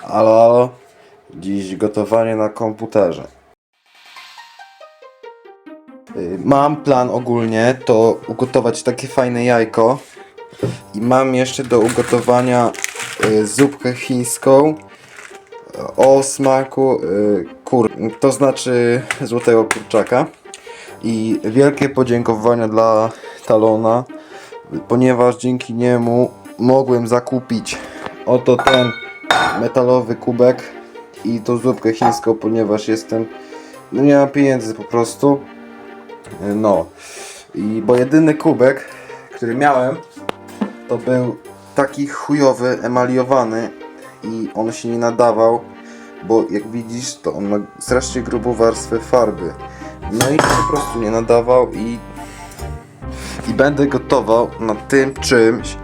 Halo, halo. Dziś gotowanie na komputerze. Y, Mam plan ogólnie to ugotować takie fajne jajko. I mam jeszcze do ugotowania y, zupkę chińską o smaku y, kur, to znaczy złotego kurczaka. I wielkie podziękowania dla Talona, ponieważ dzięki niemu mogłem zakupić oto ten metalowy kubek i tą zupkę chińską, ponieważ jestem. No nie mam pieniędzy po prostu. No. I bo jedyny kubek, który miałem, to był taki chujowy, emaliowany i on się nie nadawał, bo jak widzisz, to on ma strasznie grubą warstwę farby. No i po prostu nie nadawał i i będę gotował na tym czymś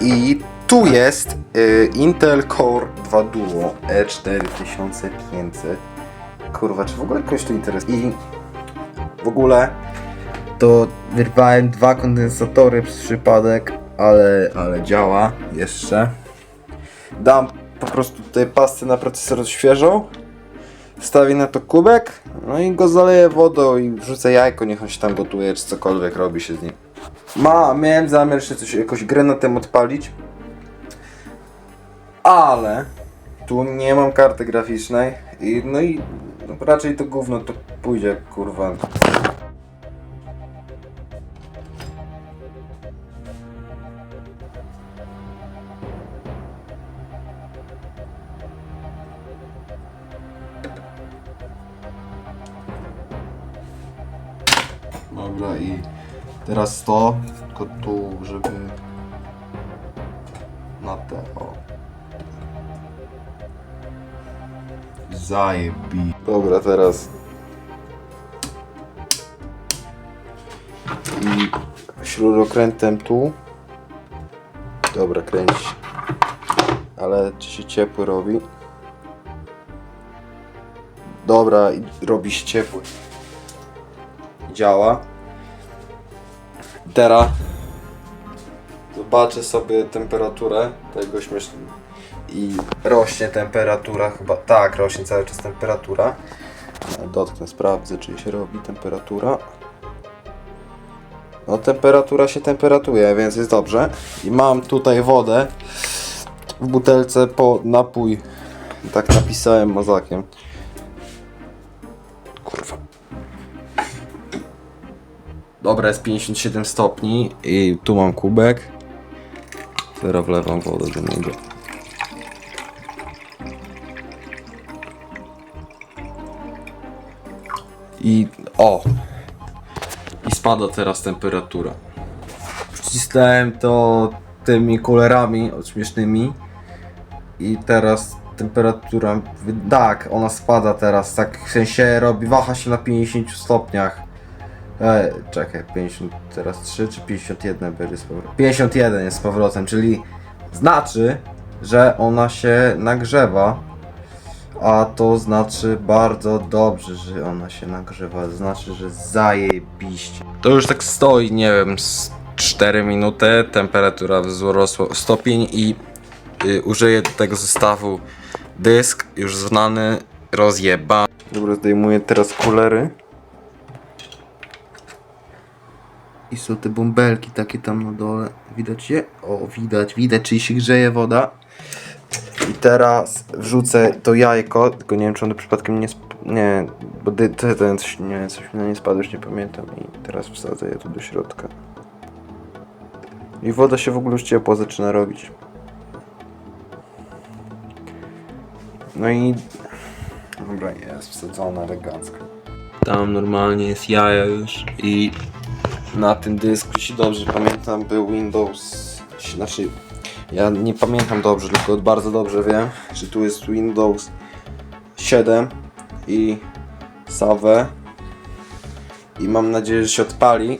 i tu jest y, Intel Core 2 Duo E E4500 kurwa, czy w ogóle kogoś to interesuje? I w ogóle to wyrwałem dwa kondensatory przez przypadek ale, ale działa jeszcze. Dam po prostu tutaj pastę na procesor świeżą wstawię na to kubek no i go zaleję wodą i wrzucę jajko, niech on się tam gotuje, czy cokolwiek robi się z nim. Ma, miałem zamiar jeszcze coś, jakąś grę na tym odpalić ale tu nie mam karty graficznej i no i raczej to gówno to pójdzie kurwa. Dobra i teraz to, tylko tu, żeby na te Zajebi. Dobra, teraz i śrubokrętem tu. Dobra, kręć. Ale czy się ciepły robi? Dobra, robi się ciepły. Działa. Teraz zobaczę sobie temperaturę tego śmiesznego. I rośnie temperatura chyba. Tak, rośnie cały czas temperatura. Dotknę, sprawdzę, czy się robi temperatura. No, temperatura się temperatuje, więc jest dobrze. I mam tutaj wodę w butelce po napój. Tak napisałem mazakiem. Kurwa. Dobra, jest 57 stopni i tu mam kubek. Teraz wlewam wodę do niego. I o! I spada teraz temperatura. Przycisnąłem to tymi kulerami śmiesznymi i teraz temperatura, tak, ona spada teraz, tak w sensie robi, waha się na 50 stopniach. E, czekaj, 50 teraz 3 czy 51 będzie z powrotem? 51 jest z powrotem, czyli znaczy, że ona się nagrzewa. A to znaczy bardzo dobrze, że ona się nagrzewa. Znaczy, że zajebiście. To już tak stoi, nie wiem, z 4 minuty. Temperatura wzrosła o stopień i y, użyję do tego zestawu dysk już znany, rozjeba. Dobra, zdejmuję teraz kulery. I są te bąbelki takie tam na dole. Widać je? O, widać, widać, czyli się grzeje woda. I teraz wrzucę to jajko, tylko nie wiem czy ono przypadkiem nie nie, bo dy- te- ten coś, nie, coś mi na nie spadło, już nie pamiętam i teraz wsadzę je tu do środka. I woda się w ogóle już ciepła zaczyna robić. No i... Dobra, jest wsadzona elegancko. Tam normalnie jest jaja już i na tym dysku, jeśli dobrze pamiętam, był Windows, znaczy ja nie pamiętam dobrze, tylko bardzo dobrze wiem, że tu jest Windows 7 i Save. I mam nadzieję, że się odpali,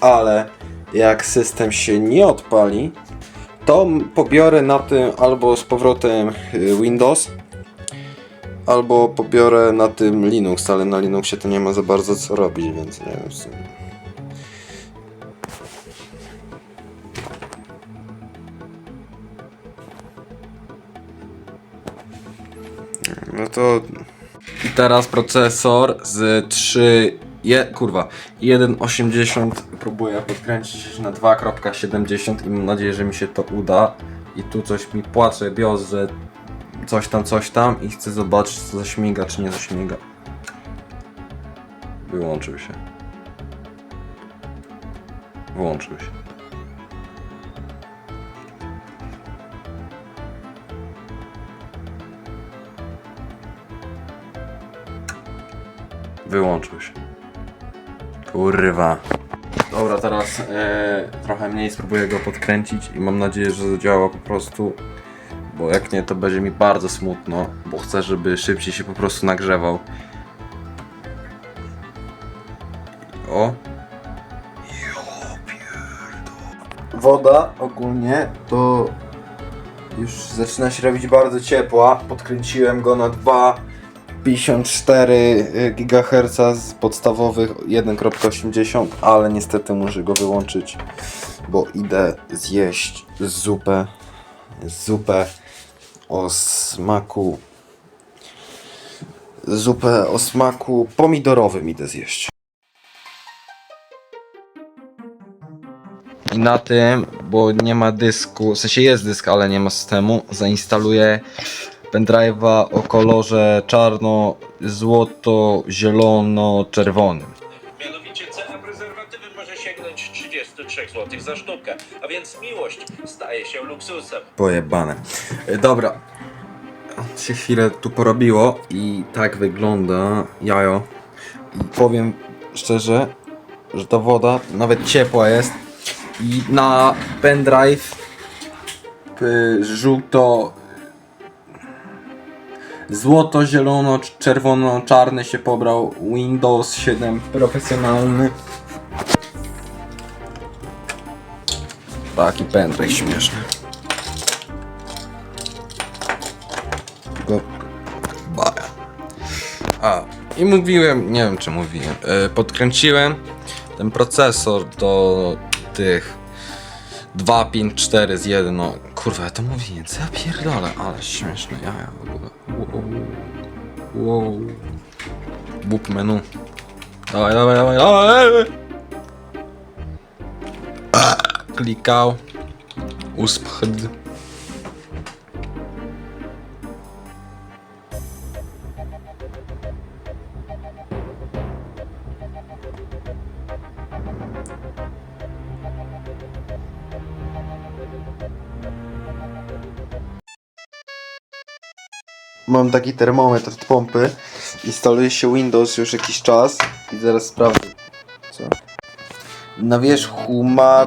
ale jak system się nie odpali, to pobiorę na tym albo z powrotem y, Windows, albo pobiorę na tym Linux, ale na Linuxie to nie ma za bardzo co robić, więc nie wiem No to... I teraz procesor z 3... Je, kurwa, 1.80 próbuję podkręcić na 2.70 i mam nadzieję, że mi się to uda. I tu coś mi płacze bios, że coś tam, coś tam i chcę zobaczyć, co zaśmiga, czy nie zaśmiga. Wyłączył się. Włączył się. Wyłączył się. Kurwa. Dobra, teraz e, trochę mniej spróbuję go podkręcić i mam nadzieję, że zadziała po prostu. Bo jak nie, to będzie mi bardzo smutno, bo chcę, żeby szybciej się po prostu nagrzewał. O. Woda ogólnie to już zaczyna się robić bardzo ciepła. Podkręciłem go na 2,54 GHz z podstawowych 1.80, ale niestety muszę go wyłączyć, bo idę zjeść zupę. Zupę o smaku. Zupę o smaku pomidorowym idę zjeść. I na tym, bo nie ma dysku, w sensie jest dysk, ale nie ma systemu, zainstaluję pendrive'a o kolorze czarno, złoto, zielono, czerwonym. Mianowicie cena prezerwatywy może sięgnąć 33 zł za sztukę, a więc miłość staje się luksusem. Pojebane. E, Dobra. Się chwilę tu porobiło i tak wygląda jajo. I powiem szczerze, że ta woda nawet ciepła jest. I na pendrive y, żółto złoto, zielono, cz- czerwono, czarny się pobrał Windows 7 profesjonalny. Taki pendrive śmieszny. Go baja. A, i mówiłem, nie wiem czy mówiłem, e, podkręciłem ten procesor do tych 254 z 1. Kurwa, ja to mówiłem, co ja pierdolę, ale śmieszne jaja w ogóle. Wow. wow. Menu. Dawaj, dawaj, dawaj, dawaj! Klikał. Uspchd. Mam taki termometr od pompy. Instaluje się Windows już jakiś czas i zaraz sprawdzę. Co? Na wierzchu ma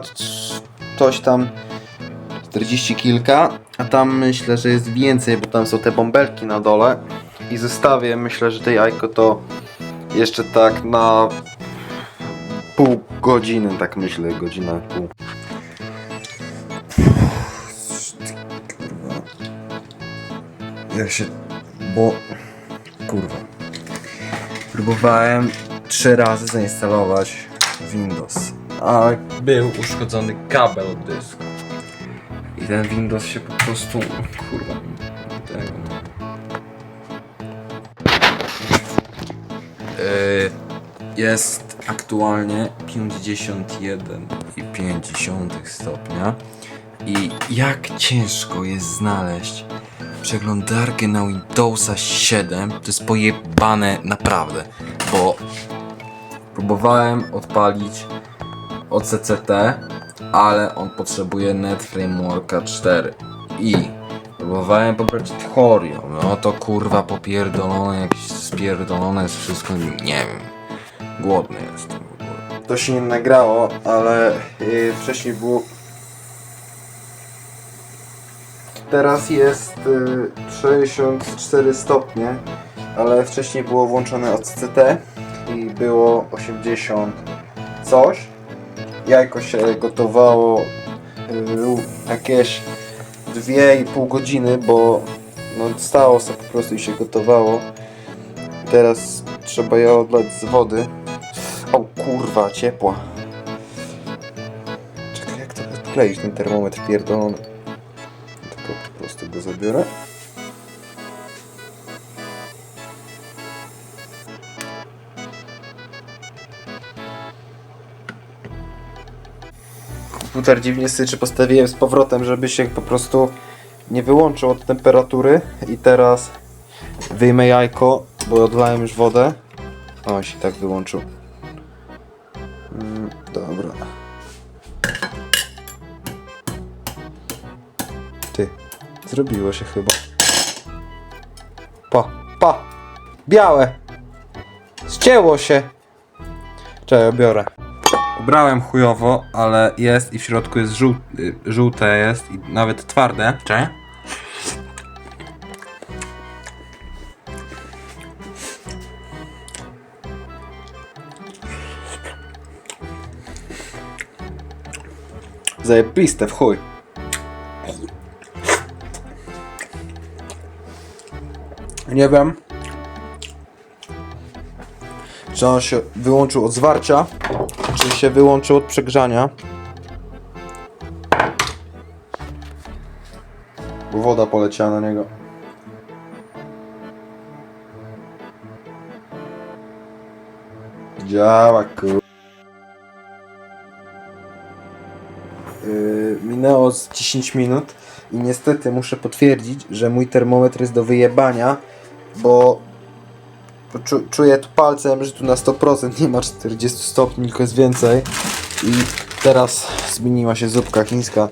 coś tam 40 kilka, a tam myślę, że jest więcej, bo tam są te bąbelki na dole. I zostawię, myślę, że tej jajko to jeszcze tak na pół godziny, tak myślę, godzina pół. Jak się... bo... kurwa. Próbowałem trzy razy zainstalować Windows, a był uszkodzony kabel od dysku. I ten Windows się po prostu... kurwa... tego... Yy, jest aktualnie 51,5 stopnia i jak ciężko jest znaleźć przeglądarkę na Windowsa 7 to jest pojebane naprawdę, bo próbowałem odpalić OCCT, ale on potrzebuje Net Frameworka 4 i próbowałem pobrać Thorio, no to kurwa popierdolone, jakieś spierdolone jest wszystko, nie wiem, głodny jestem. To się nie nagrało, ale yy, wcześniej było Teraz jest y, 64 stopnie, ale wcześniej było włączone OCCT i było 80 coś. Jajko się gotowało y, jakieś 2,5 godziny, bo no, stało sobie po prostu i się gotowało. Teraz trzeba je odlać z wody. O kurwa, ciepła. Czekaj, jak to odkleić ten termometr pierdolony to zabiorę. Komputer dziwnie syczy, postawiłem z powrotem, żeby się po prostu nie wyłączył od temperatury i teraz wyjmę jajko, bo odlałem już wodę. O, się tak wyłączył. Mm, dobra. Zrobiło się chyba. Pa, pa! Białe! Ścięło się! Czekaj, biorę. Ubrałem chujowo, ale jest i w środku jest żół, żółte jest i nawet twarde. Czekaj. Zajebiste w chuj. Nie wiem, czy on się wyłączył od zwarcia, czy się wyłączył od przegrzania. Bo woda poleciała na niego. Działa kur... Yy, minęło z 10 minut i niestety muszę potwierdzić, że mój termometr jest do wyjebania, bo Czu, czuję tu palcem, że tu na 100% nie ma 40 stopni, tylko jest więcej. I teraz zmieniła się zupka chińska,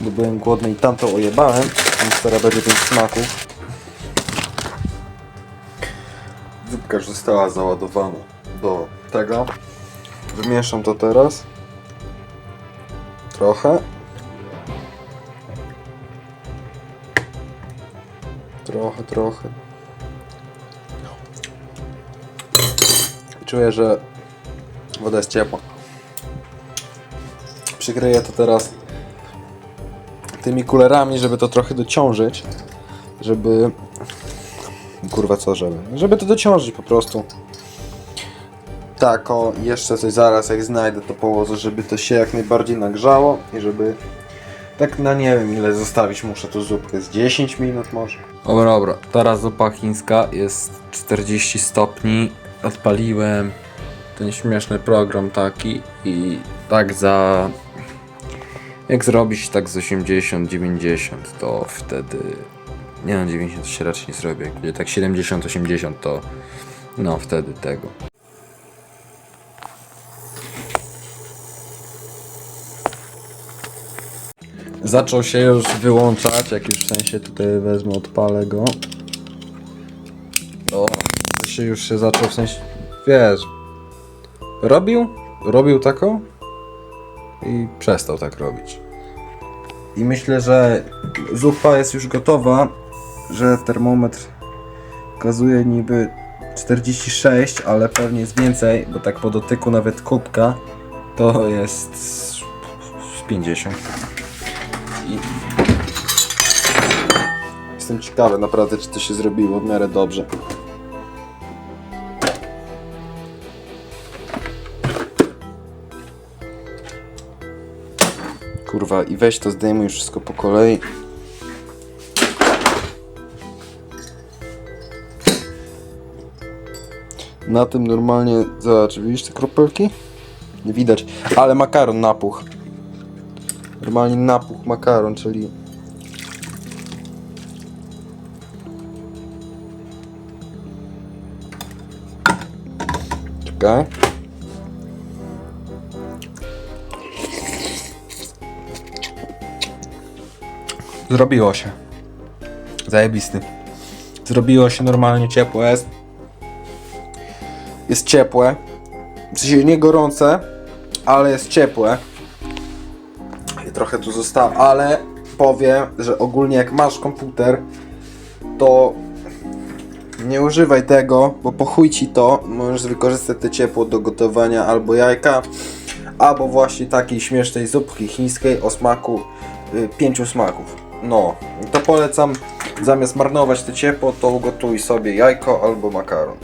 bo byłem głodny i tamto ojebałem, więc teraz będzie tych smaków. Zupka już została załadowana do tego. Wymieszam to teraz. Trochę. Trochę, trochę. Czuję, że woda jest ciepła. Przykryję to teraz tymi kulerami, żeby to trochę dociążyć. Żeby... Kurwa co, żeby? Żeby to dociążyć po prostu. Tak, o, jeszcze coś zaraz jak znajdę to położę, żeby to się jak najbardziej nagrzało i żeby tak na nie wiem ile zostawić muszę tu zupkę, z 10 minut może. Dobra, dobra. Teraz zupa chińska jest 40 stopni. Odpaliłem ten śmieszny program taki i tak za... Jak zrobić tak z 80-90 to wtedy... Nie no, 90 to się raczej nie zrobię. Jak będzie tak 70-80 to... No, wtedy tego. Zaczął się już wyłączać, jak już w sensie tutaj wezmę, odpalę go. O, się już się zaczął w sensie, wiesz, robił, robił taką i przestał tak robić. I myślę, że zupa jest już gotowa, że termometr pokazuje niby 46, ale pewnie jest więcej, bo tak po dotyku nawet kubka to jest z 50. I jestem ciekawy naprawdę, czy to się zrobiło w miarę dobrze. Kurwa, i weź to zdejmuj wszystko po kolei. Na tym normalnie, zobacz, widzisz te kropelki? Nie widać, ale makaron napuch. Normalnie napuch makaron, czyli... Czekaj. Zrobiło się. Zajebisty. Zrobiło się normalnie ciepłe jest. Jest ciepłe. W sensie nie gorące, ale jest ciepłe. Trochę tu zostało, ale powiem, że ogólnie jak masz komputer, to nie używaj tego, bo po chuj ci to. Możesz wykorzystać te ciepło do gotowania albo jajka, albo właśnie takiej śmiesznej zupki chińskiej o smaku y, pięciu smaków. No, to polecam zamiast marnować to ciepło, to ugotuj sobie jajko albo makaron.